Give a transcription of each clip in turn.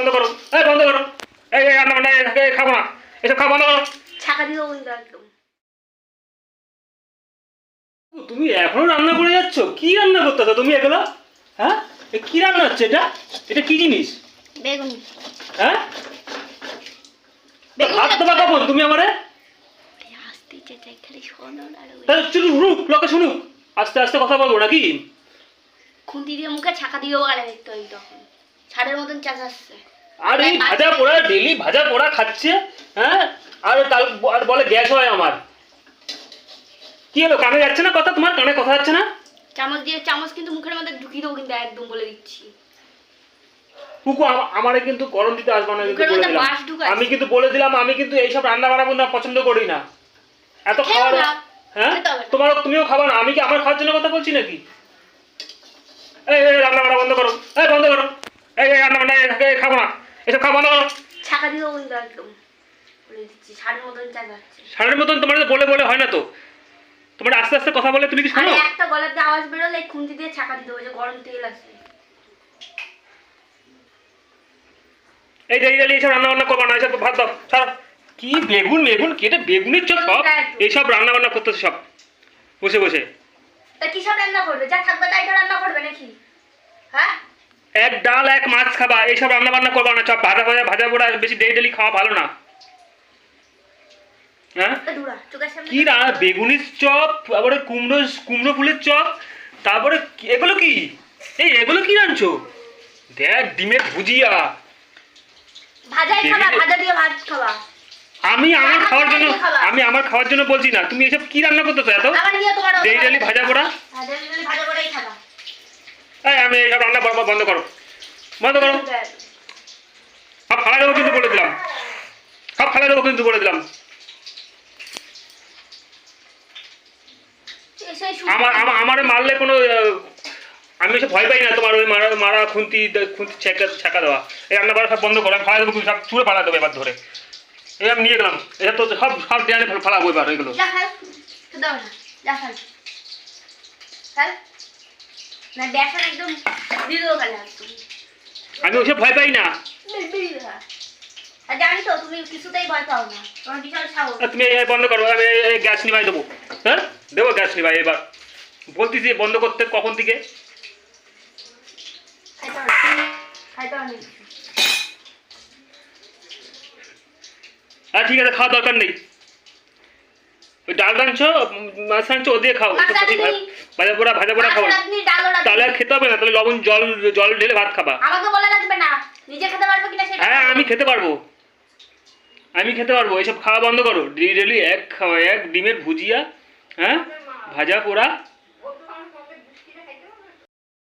বন্ধ করো। এই বন্ধ করো। এই এই রান্না বান্না এই খাব না। এসব খাওয়া বন্ধ করো। ছাকা দিও একদম। তুমি এখনও রান্না করে যাচ্ছ? কি রান্না করতেছো তুমি এগুলো? হ্যাঁ? কি রান্না হচ্ছে এটা? এটা কি জিনিস? বেগুনি। হ্যাঁ? দেবা কখন তুমি আমারে? লোকে শুনুক। আস্তে আস্তে কথা বলব নাকি? খুন্তি দিয়ে মুখে ছাকা দিয়েও গালে দেখতে হয় তখন ছাড়ের মতন চেঁচাচ্ছে আর এই ভাজা পোড়া ডেলি ভাজা পোড়া খাচ্ছে হ্যাঁ? আর তার আর বলে গ্যাস হয় আমার। কি হলো কানে যাচ্ছে না কথা তোমার? কানে কথা যাচ্ছে না? চামচ দিয়ে চামচ কিন্তু মুখের মধ্যে ঢুকিয়ে দেবো কিন্তু একদম বলে দিচ্ছি। কুকু আমা- আমারে কিন্তু গরম দিতে আসবে না কিন্তু বলে দিলাম। আমি কিন্তু বলে দিলাম আমি কিন্তু এইসব রান্না বান্না না পছন্দ করি না। এত খেও খাবার হ্যাঁ? তোমার তুমিও খাবা না আমি কি আমার খাওয়ার জন্য কথা বলছি নাকি? এই রান্না বান্না বন্ধ করো। এই বন্ধ করো। এই রান্না বান্না খাব না। এসব বন্ধ করো ছাকা দিয়েও কিন্তু একদম। বলে মতন তোমার বলে বলে হয় না তো। তোমার আস্তে আস্তে কথা বলে তুমি কি শোনো? একটা গলার দিয়ে আওয়াজ বেরোলে খুন্তি দিয়ে ছাকা দিতে হবে যে গরম তেল আছে। এই যে এই এইসব রান্না বান্না করবা না এইসব ভাত দাও ছাড়ো। কি বেগুন বেগুন? কেটে বেগুনের চপ? সব এইসব রান্না বান্না করতেছে সব। বসে বসে। তা কি সব রান্না করবে? যা থাকবে তাই তো রান্না করবে নাকি? হ্যাঁ? এক ডাল এক মাছ খাবা এইসব রান্না বান্না করবা না চপ ভাজা ভাজা ভাজা পোড়া বেশি ডেলি ডেলি খাওয়া ভালো না। হ্যাঁ? কি বেগুনির চপ তারপরে কুমড়ো কুমড়ো ফুলের চপ তারপরে এগুলো কি? এই এগুলো কি রাঁধছো দেখ ডিমের ভুজিয়া। ভাজাই খাবা ভাজা দিয়ে ভাত খাবা। আমি আমার খাওয়ার জন্য আমি আমার খাওয়ার জন্য বলছি না তুমি এসব কি রান্না করতেছো এত? ডেলি ভাজা পোড়া? ভাজা করেই খাবা। এই, আমি এইসব রান্না বন্ধ করো। বন্ধ করো। সব ফালা দেবো কিন্তু বলে দিলাম। সব ফালা দেবো কিন্তু বলে দিলাম। আমার আমার মারলে কোনো আমি এসব ভয় পাই না তোমার ওই মারা মারা খুন্তি খুন্তি ছেঁকা দেওয়া। এই রান্না করা সব বন্ধ করো। আমি ফালা দেবো সব ছুঁড়ে ফালা দেবো এবার ধরে। এই আমি নিয়ে গেলাম। এটা তো সব সব দেয়ালে ফালাবো এবার এগুলো না বেসন একদম দিয়ে দেবো খালি আমি ওসব ভয় পাই না। বিড়বিড়ি জানি তো তুমি কিছুতেই ভয় পাও না। তোমার বিশাল সাহস। তুমি এই বন্ধ করো আমি এই- এই গ্যাস নিভাই দেবো। হ্যাঁ? দেবো গ্যাস নিভাই এবার। বলতেছি বন্ধ করতে কখন থেকে। আর ঠিক আছে খাওয়া দরকার নেই। ওই ডাল রাঁধছো মাছ রাঁধছো ও দিয়ে খাও। ভাজা পোড়া ভাজা পোড়া খাও। তাহলে আর খেতে হবে না তাহলে লবণ জল জল ঢেলে ভাত খাবা। আমাকে বলে রাখবে না। নিজে খেতে পারবে কিনা সেটা হ্যাঁ আমি খেতে পারব। আমি খেতে পারব। এসব খাওয়া বন্ধ করো। ডেলি এক খাওয়া এক ডিমের ভুজিয়া হ্যাঁ ভাজা পোড়া।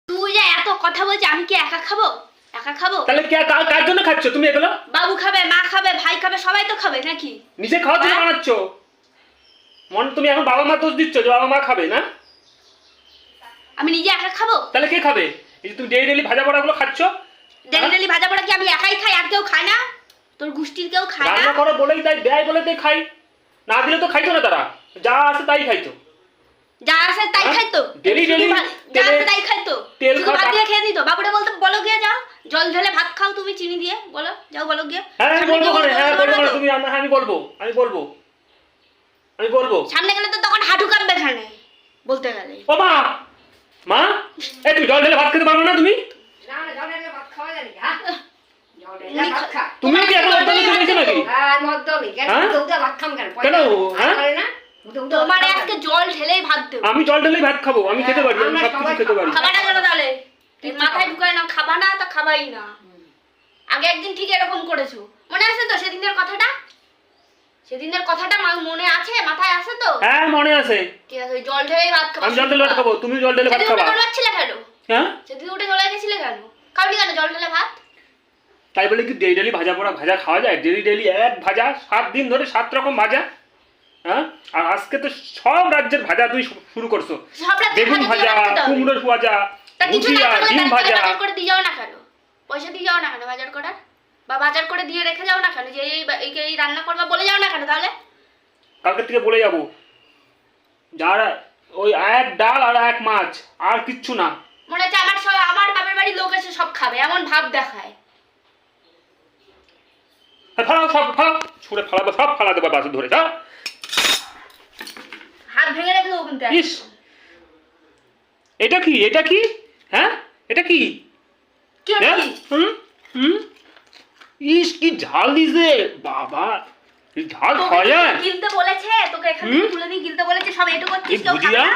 তুই যে এত কথা বলছিস আমি কি একা খাব? একা খাব? তাহলে কে কার কার জন্য খাচ্ছ? তুমি এগুলো? বাবু খাবে মা খাবে ভাই খাবে সবাই তো খাবে নাকি? নিজে খাওয়ার জন্য? বানাচ্ছ? মনে তুমি এখন বাবা মা দোষ দিচ্ছ যে বাবা মা খাবে না? আমি নিজে একা খাব? তাহলে কে খাবে? এই যে তুমি ডেলি ডেলি ভাজা পোড়াগুলো খাচ্ছ? ডেলি হ্যাঁ? ডেলি ভাজা পোড়া কি আমি একাই খাই? আর কেউ খায় না? তোর গোষ্ঠীর কেউ খায় না? রান্না করো বলেই তাই দেয় বলে তাই খাই। না দিলে তো খাইতো না তারা। যা আছে তাই খাইতো। যা আছে তাই হ্যাঁ? খাইতো। শুধু ভাত- যা আছে তাই খাইতো। তেল ভাত দিয়ে খেয়ে দিত বাবুটা বলতো বলো গিয়ে যাও। জল ঢেলে ভাত খাও তুমি চিনি দিয়ে। বলো যাও বলো গিয়ে। হ্যাঁ বলব হ্যাঁ বলব? তুমি হ্যাঁ আমি বলব। আমি বলব। আমি বলব। সামনে গেলে তো তখন হাঁটু কাঁপবে এখানে বলতে গেলে। ও মা! মা এই তুমি জল ঢেলে ভাত খেতে পারবে না তুমি? না না জল ঢেলে ভাত খাওয়া যাবে না, হ্যাঁ? জল ঢেলে উনি ভাত খা- খা। তুমিও কি এখন অর্ধেক চলে গেছো নাকি? হ্যাঁ, আমি কেন? হ্যাঁ? তোমার আজকে জল ঢেলেই ভাত দেবো। আমি জল ঢেলেই ভাত খাব আমি খেতে পারি আমি সব কিছু খেতে পারি কেন তাহলে? তুই মাথায়। ঢুকায় না খাবা না তা খাবাই না। আগে একদিন ঠিক এরকম করেছ। মনে আছে তো সেদিনের কথাটা? সেদিনের কথাটা মা- মনে আছে? মাথায় আছে তো? হ্যাঁ মনে আছে। ঠিক আছে জল ঢেলেই ভাত খাবা। আমি জল ঢেলে ভাত খাব। তুমি জল ঢেলে ভাত সেদিন উঠে কেন? হ্যাঁ? সেদিন উঠে চলে গেছিলে কেন? খাওনি কেন জল ঢেলে ভাত? তাই বলে কি ডেলি ডেলি ভাজা পোড়া ভাজা খাওয়া যায়? ডেলি ডেলি এক ভাজা সাত দিন ধরে সাত রকম ভাজা। হ্যাঁ? আর আজকে তো সব রাজ্যের ভাজা তুই শুরু করছ। বেগুন ভাজা। কুমড়োর ভাজা ভুজিয়া ডিম ভাজা। করে দিয়ে যাও না কেন? পয়সা দিয়ে যাও না কেন বাজার করার? বা বাজার করে দিয়ে রেখে যাও না কেন? যে এই এই এই রান্না করবা বলে যাও না কেন তাহলে? কালকে থেকে বলে যাব। যারা ওই এক ডাল আর এক মাছ আর কিচ্ছু না। মনে হচ্ছে আমার সব আমার বাপের বাড়ি লোক এসে সব খাবে এমন ভাব দেখায়। হ্যাঁ, ফালাও সব ফালাও। ছুঁড়ে ফালাবো সব ফালা দেবো বাসে ধরে যা। হাত ভেঙে রেখে দেবো কিন্তু ইস! এটা কি? এটা কি? হ্যাঁ? এটা কি? কি হ্যাঁ? কি? হুম? হুম? ইস কি ঝাল দিছে। বাবা ঝাল খায় গিলতে বলেছে? তোকে এখান থেকে তুলে নিয়ে গিলতে বলেছে? সব এটুকু করছিস কেউ খাবে না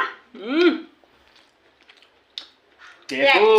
দেখো।